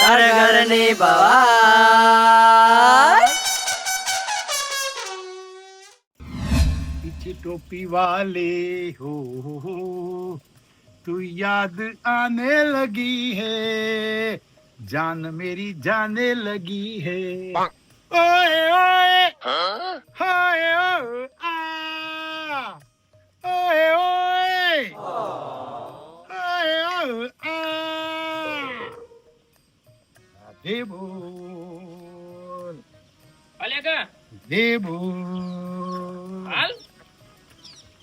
ઘર ઘરની ભવાય पीछे टोपी वाले हो तू याद आने लगी है जान मेरी जाने लगी है ओए ओए हाय ओ आ ओए ओए हाय ओ દેબોલ અલેગા દેબોલ હાલ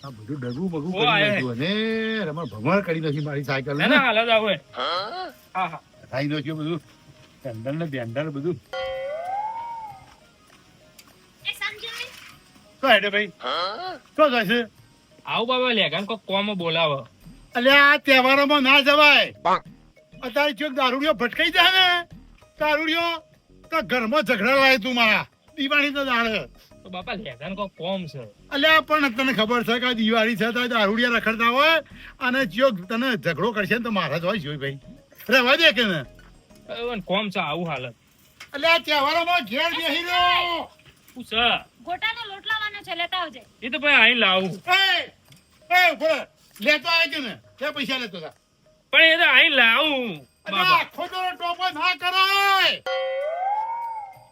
આ બધું ડરવું બગું કરી નાખ્યું અને રમણ ભમણ કરી નાખી મારી સાયકલ ના હાલ આવે હા? હા થઈ નાખ્યું બધું. ચંદન ને બેંદર બધું આવું બાબા લેગન કોક કોમ બોલાવો. અલ્યા આ તહેવારોમાં ના જવાય. અત્યારે ચોક દારૂડિયો ભટકાઈ જાય ને દારૂડિયો તો ઘરમાં ઝઘડા લાય તું મારા? દિવાળી તો દાડે. તો બાપા લેધાન કો કોમ છે. અલ્યા પણ તને ખબર છે કે આ દિવાળી છે તો દારૂડિયા રખડતા હોય અને જો તને ઝઘડો કરશે ને તો મારા જ હોય જોઈ ભાઈ. રહેવા દે કે ને? કોમ છે આવું હાલત. અલ્યા આ તહેવારોમાં ઘેર બેહી રહ્યો? શું છે? ગોટાનો લોટ લાવવાનો છે લેતા આવજે. એ તો ભાઈ અહીં લાવું. એ એ ઊભો લેતો આવે કે ને? તે પૈસા લેતો હતા પણ એ તો અહીં લાવું અલ્યા આખો તો ટોપો ના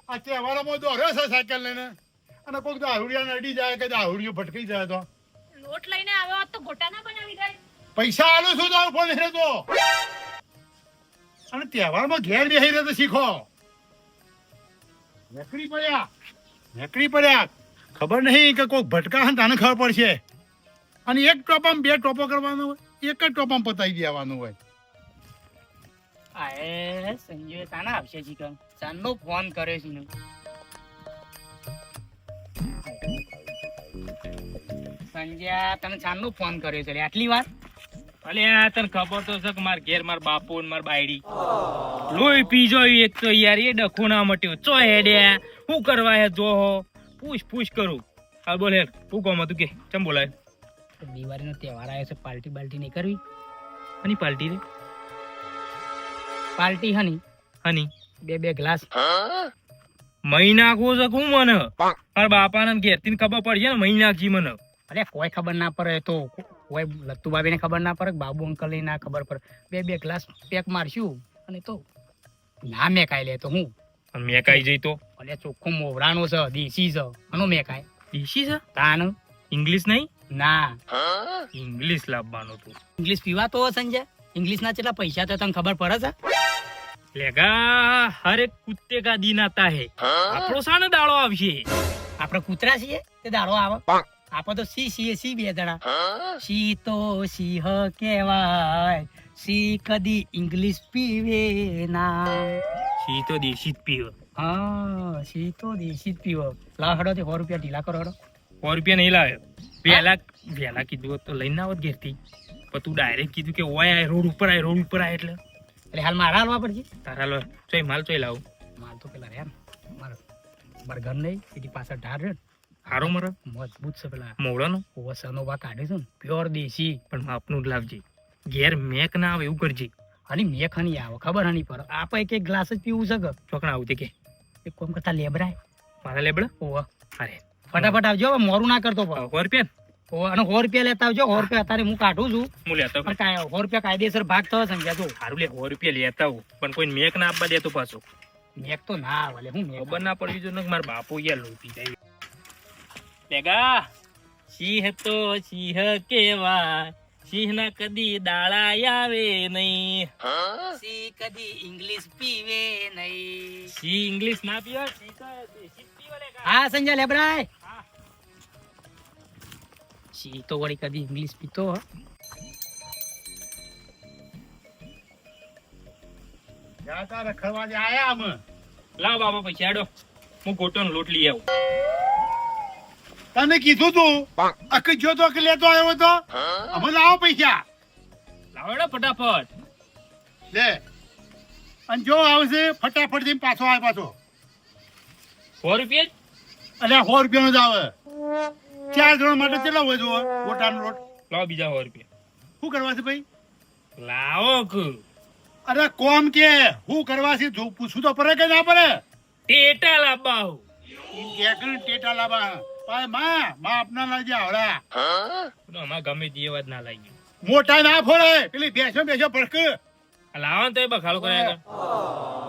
આ તહેવારોમાં દોડ્યો છે સાયકલ લઈને. અને કોઈક દારૂડિયા નડી જાય કે ભટકી જાય તો. લોટ લઈને આવ્યો તો ગોટા ના બનાવી દે. પૈસા આલું છું તો ફોન હેરે તો. અને તહેવારમાં ઘેર બેસી રહે તો શીખો. નકરી પડ્યા નકરી પડ્યા. ખબર નહીં કે કોઈક ભટકા હે તને ખબર પડશે. અને એક ટોપામાં બે ટોપો કરવાનો હોય એક જ ટોપામાં પતાવી દેવાનું હોય. આએ સંજય કાના આવશે ચિકન ચાંદનો ફોન કરે છે સંજય સંજ્યા તને ચાંદનો ફોન કર્યો છે આટલી વાર? આ તને ખબર તો છે કે માર ઘેર માર બાપુ ને માર બાયડી. લોહી પીજો એક તો યાર એ ડખો ના મટ્યો. ચો હેડ્યા શું કરવા હે જો પૂછ પૂછ કરું. હાલ બોલ હેડ શું કોમ હતું કે ચમ બોલાય? દિવાળીનો તહેવાર આવ્યો છે પાર્ટી બાલ્ટી નહીં કરવી? અને પાર્ટી રે? Party honey. હની. બે બે ગ્લાસ. મહી નાખવો છે કું મને? મારા બાપાને ઘેરથી ખબર પડશે ને મહી નાખજી મને. અરે કોઈ ખબર ના પડે તો. કોઈ લત્તુ ભાભીને ખબર ના પડે બાબુ અંકલ ને ના ખબર પડે. બે બે ગ્લાસ પેક મારશું અને તો ના મેકાય લે તો હું? મેકાઈ મેં કાઈ જઈ તો? અલે ચોખ્ખું મોવરાનો છે દેશી છે. અનો મેકાય. દેશી છે? તાન? ઇંગ્લિશ નહીં? ના. ઇંગ્લિશ લાવવાનો તું. ઇંગ્લિશ પીવાતો તો સંજય ઇંગ્લિશ ના કેટલા પૈસા તો તને ખબર પડે છે? લેગા હર કુત્તે કા દિન આતા હે. આપણો સાને દાડો આવશે? આપણે કૂતરા છીએ તે દાડો આવે? આપણે તો સી સી સી બે જણા. સી તો સિંહ કહેવાય. સી કદી ઇંગ્લિશ પીવે ના. સી તો દેશી જ પીવે. હા સી તો દેશી જ પીવો. લાવ હડો તે સો રૂપિયા ઢીલા કરો હડો. સો રૂપિયા નહીં લાવ્યો વહેલા વહેલા કીધું તો લઈને આવત ઘેરથી. પણ તું ડાયરેક્ટ કીધું કે ઓય આય રોડ ઉપર આય રોડ ઉપર આય એટલે. એટલે હાલ મારા હાલવા પડશે? તારા લો ચોય માલ ચોય લાવું. માલ તો પેલા રહ્યા મારો મારા ઘર નહીં એની પાછળ ઢાર રહ્યો હારો મરો. મજબૂત છે પેલા. મોળાનો ઓવસનો બા કાઢે છે ને. પ્યોર દેશી. પણ માપનું જ લાવજે. ઘેર મેક ના આવે એવું કરજે. અને મેક હની આવે ખબર હની પર. આપણે એક એક ગ્લાસ જ પીવું છે ચોકણા આવું કે? એક કોમ કરતા લેબરાય. મારા લેબડા? ઓવા. અરે ફટાફટ આવજો મોરું ના કરતો પણ. રૂપિયા ઓવા અને સો રૂપિયા લેતા આવજો. સો રૂપિયા અત્યારે હું કાઢું છું. હું લેતો પણ સો રૂપિયા કાયદેસર ભાગ થવા સમજ્યા જો સારું લે સો રૂપિયા લેતા આવું. પણ કોઈ મેક ના આપવા દેતો પાછો. મેક તો ના આવે લે હું ખબર ના પડવી જો મારા બાપુ યાર લૂંટી જાય. લેગા સિંહ તો સિંહ કેવા સિંહ ના કદી દાળા આવે નહીં. સિંહ કદી ઇંગ્લિશ પીવે નહીં. સિંહ ઇંગ્લિશ ના તો પીવે હા સંજય લેબરાય સી તો વળી કદી ઇંગ્લિશ પીતો હો. જ્યાં તારે જે આયા અમે લાવ બાબા પૈસા આડો હું ગોટોનો લોટ લઈ આવું તને કીધું તું અક જો તો અક લેતો આવ્યો તો અમે લાવો પૈસા લાવડો ફટાફટ લે અને જો આવશે ફટાફટથી પાછો આવે પાછો સો રૂપિયા? અલ્યા સો રૂપિયાનો જ આવે ચાર જણ માટે કેટલા હોય જો ગોટાનો લોટ? લાવો બીજા સો રૂપિયા. શું કરવા છે ભાઈ? લાવો કે અરે કોમ કે હું કરવા છે જો પૂછવું તો પડે કે ના પડે? ટેટા લાબા આવું. એમ કે કે ટેટા લાબા. પાયમાં માં આપના લાજે અમારે ગમે તે વાત ના લાગી મોટા ના ફોડે. પેલી બેસો બેસો ભડક. લાવો તો એ બખાડો કર્યા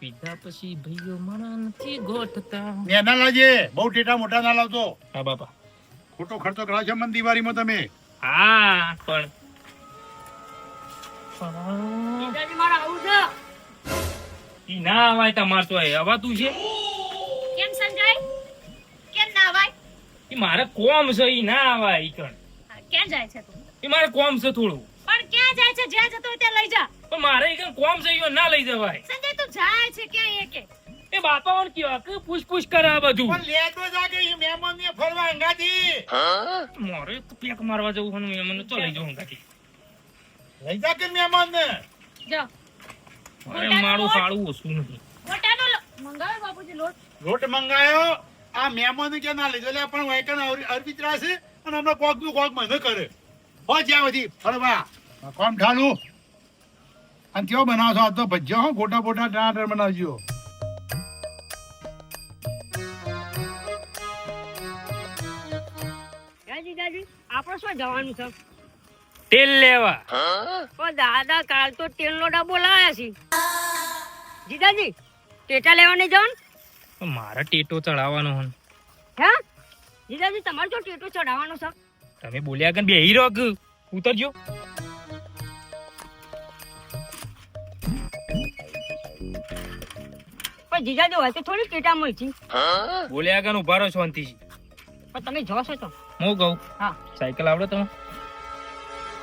પીધા પછી ભાઈઓ મારા નથી ગોઠતા નેના લાજે બહુ ટેટા મોટા ના લાવતો. હા બાપા. ખોટો ખર્ચો કરાવ છે મન દિવાળીમાં તમે? હા પણ જીજાજી મારે આવું છે ઈ ના આવાય તમાર તો એ અવાતું છે. કેમ સંજય? કેમ ના અવાય? ઈ મારે કોમ છે ઈ ના આવાય ઈ કણ. ક્યાં જાય છે તું? ઈ મારે કોમ છે થોડું. ક્યાં જાય છે? જ્યાં જતો હોય ત્યાં લઈ જા. પણ મારે ઈ કોમ જઈ ગયો ના લઈ જવાય. સંજય તું જાય છે ક્યાં એ એ બાપા ઓન કયો કે પૂછ પૂછ કરે આ બધું? પણ લેતો જાગે ઈ મહેમાન ને ફરવા અંગાથી. મારે તો પેક મારવા જવું છે ને તો લઈ જવું અંગાથી. લઈ જા કે મહેમાન ને જા અરે મારું ફાળું ઓછું નથી. મોટાનો મંગાવ્યો બાપુજી લોટ? લોટ મંગાયો? આ મહેમાન કે ના લીધો લે પણ વાયકન અરબિત્રા છે અને હમણાં કોકનું કોક મને કરે. હો જ્યાં બધી ફરવા. કોમ ઠાલું અને કેવો બનાવશો? આ તો ભજ્યો હો ગોટા બોટા ટનાટર બનાવજો. આપણે શું જવાનું છે? તેલ લેવા. પણ દાદા કાલ તો તેલનો ડબ્બો લાવ્યા છે. જીજાજી ટેટા લેવા નહીં જવાનું? મારે ટેટો ચડાવવાનો હન હે? જીજાજી તમારે જો ટેટો ચડાવવાનો છે? તમે બોલ્યા કે બેહી રોગ ઉતરજો. પણ જીજાજી હોય તો થોડી ટેટા મળતી બોલ્યા આગળ ઊભા રહો શાંતિથી પણ તમે જોશો તો. હું કહું? હા. સાયકલ આવડે તમે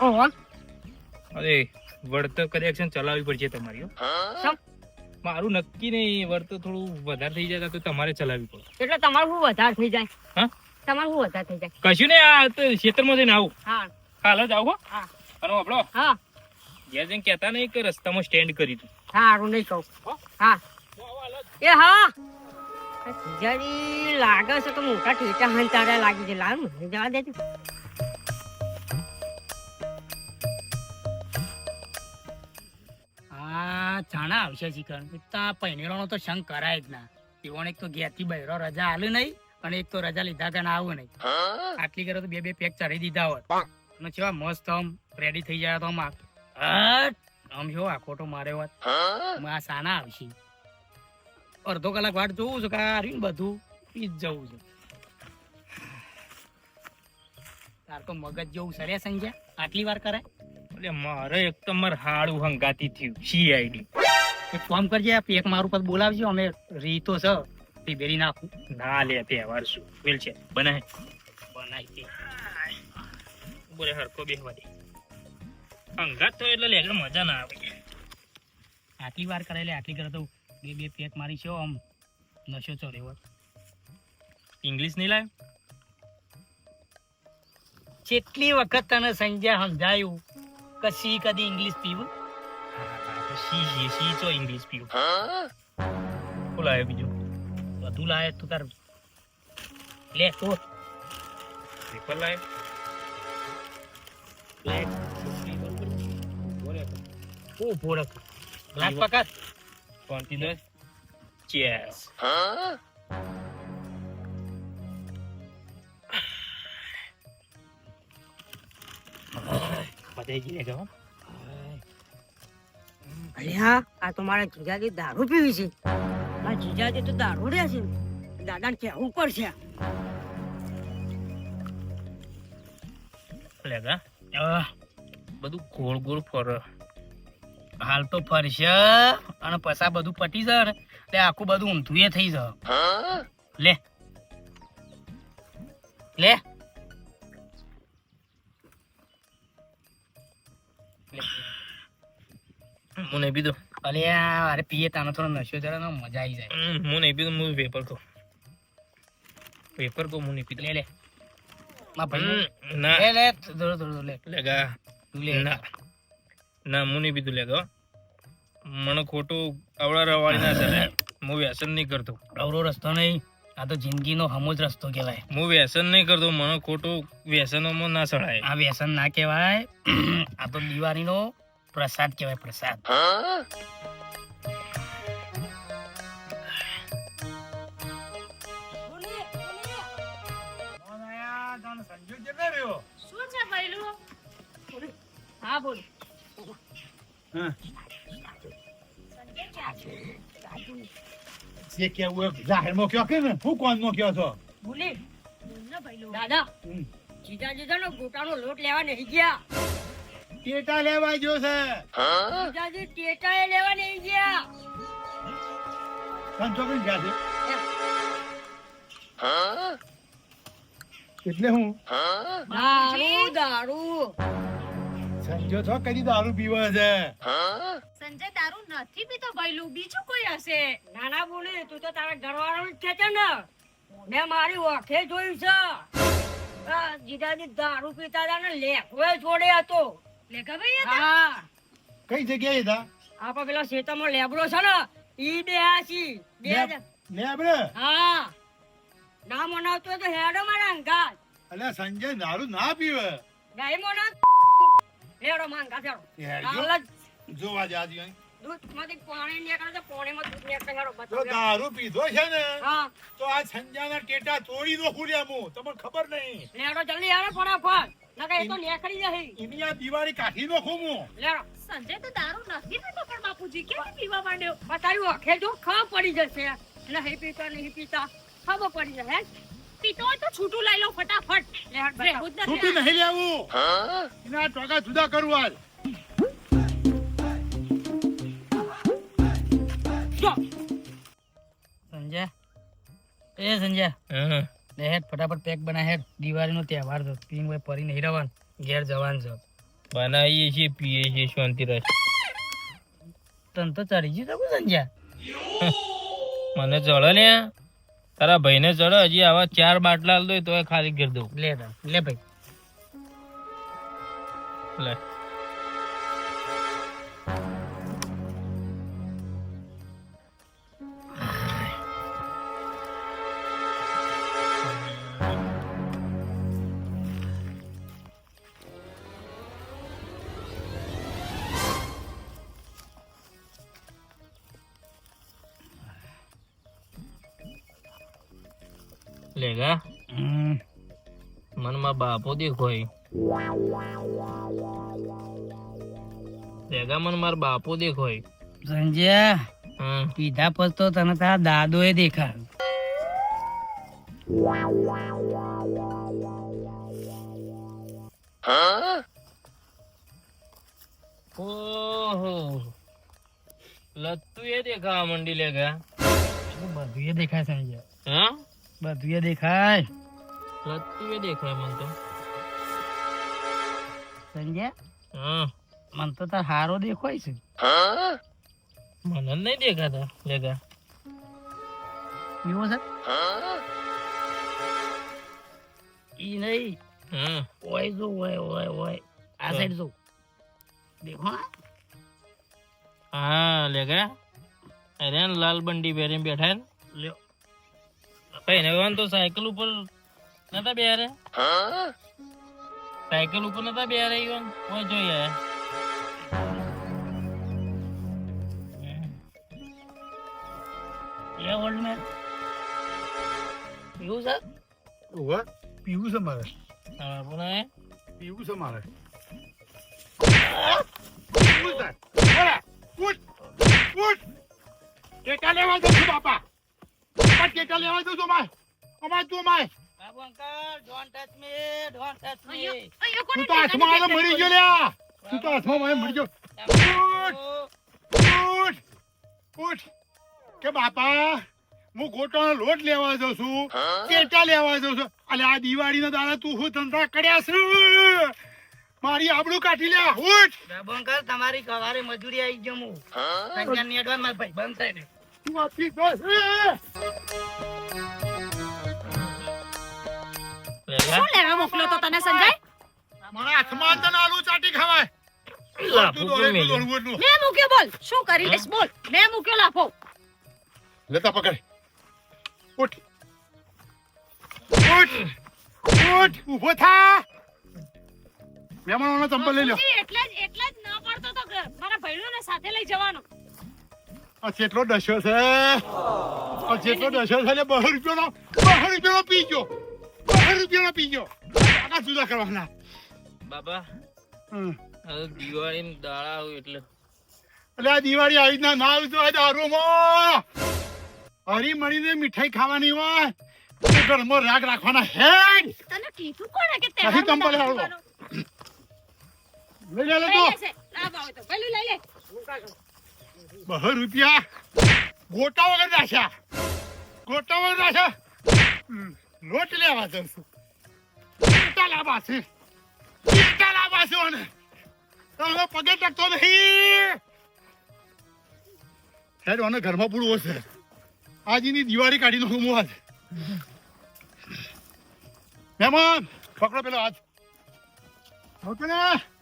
ઓહો અરે વળતર કરેક્શન ચલાવવી પડશે તમારી હો. મારું નક્કી નહીં વળતર થોડું વધારે થઈ જાય તો તમારે ચલાવવી પડે. એટલે તમારું શું વધારે થઈ જાય? હા? તમારું શું વધારે થઈ જાય? કશું નહીં આ તો ક્ષેત્રમાં જઈને આવું. હા. હાલ જ આવું હા. અને આપણો હા. જ્યાં જઈને કહેતા નહીં કે રસ્તામાં સ્ટેન્ડ કરી દઉં. સારું નહીં કહું. હા. એ હા. જરી લાગે છે કે મોટા ઠેટા હંતારા લાગી છે. લાવ મને જવા દેજો. આ જાણા આવશે ચિકન તા પૈનેરોનો તો શંક કરાય જ ના. તેઓને એક તો ઘેરથી બહેરો રજા આલે નહીં અને એક તો રજા લીધા કે ના આવું નહીં. આટલી કરે તો બે બે પેક ચડી દીધા હોત અને કેવા મસ્ત આમ રેડી થઈ જાય તો આમ આમ જો આ ખોટો માર્યો હોત આમ આ સાના આવશે. અડધો કલાક વાટ જોવું છે કે આ રહ્યું બધું પી જ જવું છે. તાર તો મગજ જેવું સરે સંજ્યા. આટલી વાર કરાય? એટલે મારે એક તો મારે હાડું હંગાતી થયું સીઆઈડી એક કામ કરજે એક મારું પર બોલાવજો અમે રીતો છે રિબેરી નાખું. ના લે તહેવાર શું? વેલ છે બનાય. બનાય તે. બોલે હરકો બેહવા દે. હંગાત તો એટલે લેગર મજા ના આવે. આટલી વાર કરેલી આટલી કરે તો બે બે પેક મારી છે આમ નશો ચડ્યો હોત ઇંગ્લિશ નહીં લાવ્યો જેટલી વખત તને સંજ્યા સમજાયું કે સી કદી ઇંગ્લિશ પીવું? સી સી સી તો ઇંગ્લિશ પીવું? શું લાવ્યો બીજું? બધું લાય તું તાર. લે તો. પેપર લાવ્યો લે ઓ ભોળક લાગ પકડ. કોણથી દે ચેસ ગયો અલ્યા આ તો મારા જીજાજી દારૂ પીવી છે. જીજાજી તો દારૂ રે છે. દાદાને કહેવું પડશે. લેગા બધું ગોળ ગોળ ફર. હાલ તો ફરશે અને પૈસા બધું પટી જશે ને એટલે આખું બધું ઊંધું થઈ જશે. લે. લે. હું નહીં પીધું અલે અરે પીએ તાનો થોડો નશો જરા ને મજા આવી જાય. હું નહીં પીધું હું પેપર કહું પેપર કહું હું નહીં પીધું લે લે. મા ભાઈ ના. લે લે થોડો થોડો લે. લેગા તું લે. ના. ના હું નહીં પીધું લેતો. મને ખોટું અવળા રવાળી ના ચાલે. હું વ્યસન નહીં કરતો. અવળો રસ્તો નહીં. આ તો જિંદગીનો હમો જ રસ્તો કહેવાય. હું વ્યસન નહીં કરતો મને ખોટું વ્યસનોમાં ના ચડાય આ વ્યસન ના કહેવાય. આ તો દિવાળીનો પ્રસાદ કહેવાય પ્રસાદ. હા બોલ. જે કેવું એ જાહેરમાં કયો કે ને હું કોનમાં કયો છો ને દાદા જીજા જીજા નો ને ગોટાનો લોટ લેવા નહીં ગયા ટેટા લેવા ગયો છે જીજાજી એ લેવા નહીં ગયા સંતો કઈ ગયા છે એટલે હું? દારૂ. દારૂ સંજો છો કદી દારૂ પીવે છે? સંજય દારૂ નથી પીતો ભઈલું. બીજું કોઈ હશે? નાના બોલી તું તો તારા ઘરવાળો જ છે છે ને? મેં મારી ઓખે જોયું છે. આ જીજાજી દારૂ પીતા હતા ને લેખવે છોડે હતો. લેખા ભાઈ હા. કઈ જગ્યાએ હતા? આપડે પેલા શેતામાં લેબડો છે ને ઈ બે આસી બે લેબરો હા. ના મનાવતો તો હેડો મારા અંગાત. અલ્યા સંજય દારૂ ના પીવે. ગાય મના હેડો માં જ. જોવા જાજી અહીં. દૂધમાંથી પાણી નીકળે તો પાણીમાં દૂધ નીકળે બતાવો. દારૂ પીધો છે ને તો આ સંજાના ટેટા તોડી દો ખુલ્યા હું તમને ખબર નહીં. લેડો જલ્દી હેડો ફટાફટ નકર એ તો નીકળી જશે. એની આ દિવાળી કાઢી નો હું. લેડો સંજય તો દારૂ નથી પીતો પણ બાપુજી કેમ પીવા માંડ્યો? બતાવ્યું અખે જો ખબર પડી જશે. નહીં પીતા નહીં પીતા ખબર પડી જશે પીતો હોય તો છૂટું લઈ લો ફટાફટ. છૂટી નહીં લેવું એના ટોકા જુદા કરું આજ સંજય એ સંજય. હા. લે હેડ ફટાફટ પેક બના હેડ. દિવાળીનો તહેવાર છે. પિંગ ભાઈ પરી નહીં રહેવાનું ઘેર જવાનું છે. બનાવીએ છીએ પીએ છીએ શાંતિ રહે. તન તો ચડી ગયું તો સંજય. મને ચડો ને તારા ભાઈને ચડો હજી આવા ચાર બાટલા દો તો ખાલી કરી દઉં. લે લે ભાઈ. લે. લેગા મનમાં મને બાપો દેખોય લેગા મન માર બાપો દેખોય સંજય પીધા પર તો તને તારા દાદો એ દેખાડ ઓહો. લત્તુ એ દેખાવા મંડી લેગા બધું એ દેખાય સંજય. હા બધું દેખાય. બધું દેખાય મને તો. સંજય હા. મન તો તાર હારો દેખાય છે. મને નહીં દેખાતા લેગા એવો છે? ઈ નહીં. હા. ઓય જો ઓય ઓય ઓય. આ સાઈડ જો. દેખો ને. હા લેગા અરે લાલ બંડી પહેરીને બેઠા ને. લ્યો. ભાઈ ને તો સાયકલ ઉપર નતા બેરે સાયકલ ઉપર નતા બેરે ઈવન? કોઈ જોઈએ ઓલ્ડ મેન એવું છે? ઓવે પીવું છે મારે. હા બોલે પીવું છે મારે. પીવું ઉઠ, ઉઠ. જઉં છું બાપા. બાપા, ટેટા લેવા જઉં છું માય અમાર તું my Babu uncle don't touch me don't touch me તું તો હાથમાં આલો મરી ગયો લ્યા. તું તો હાથમાં મને મરી ગયો. ઉઠ ઉઠ કે બાપા હું ગોટાનો લોટ લેવા જાઉં છું. ટેટા લેવા જાઉં છું. અલે આ દિવાળીના દાડા તું શું ધંધા કર્યા છે? મારી આબડું કાઢી લે ઉઠ. બંકર તમારી કવારે મજૂરી આવી ગયો હું? સંજ્ઞા ની એડવાન્સ માર ભાઈ બંધ થાય ને. છે. લેગા શું લેવા મોકલ્યો તો તને સંજય? મારા હાથમાં તને આલુ ચાટી ખવાય. લાફો તું તો દોડે, તું મેલ્યો. દોડવું એટલું. મેં મૂક્યો બોલ. શું કરી લઈશ બોલ. મેં મૂક્યો લાફો. લેતા પકડ. ઉઠ. ઉઠ. ઉઠ. ઊભો થા. મહેમાનોનો ચંપલ લઈ લો એટલે જ એટલે જ ન પાડતો તો કે આ જેટલો ડસ્યો છે આ જેટલો ડસ્યો છે એટલે બહુ રૂપિયાનો બહુ રૂપિયાનો પી ગયો બહુ રૂપિયાનો પી ગયો આના જુદા કરવાના બાબા હમ. હવે દિવાળી દાડા હોય એટલે એટલે આ દિવાળી આવી રીતના ના આવી તો આ દારૂમાં હરી મળીને મીઠાઈ ખાવાની હોય તો ઘરમાં રાગ રાખવાના હેડ તને કીધું કોણે કે ચંપલ મનાવવાનો? હાલો. લઈ લે લે લઈ તો આવે તો. પેલું લઈ લે. બહુ રૂપિયા. ગોટા વગર નાખ્યા. ગોટા વગર નાખ્યા. લોટ લેવા જઉં છું. લાવવા છે? ગોટા લાવવા છે અને તમે પગે ટકતો નહીં. હેડ મને ઘરમાં પૂરવો છે. આજની દિવાળી કાઢી નાખું હું આજ. મહેમાન, પકડો પેલો હાથ. ઓકે ને.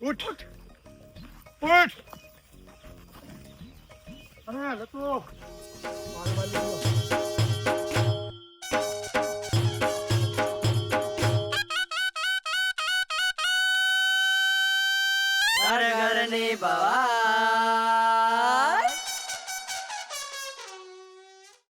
ઉઠ અરે લતો ઘર ઘરની બવા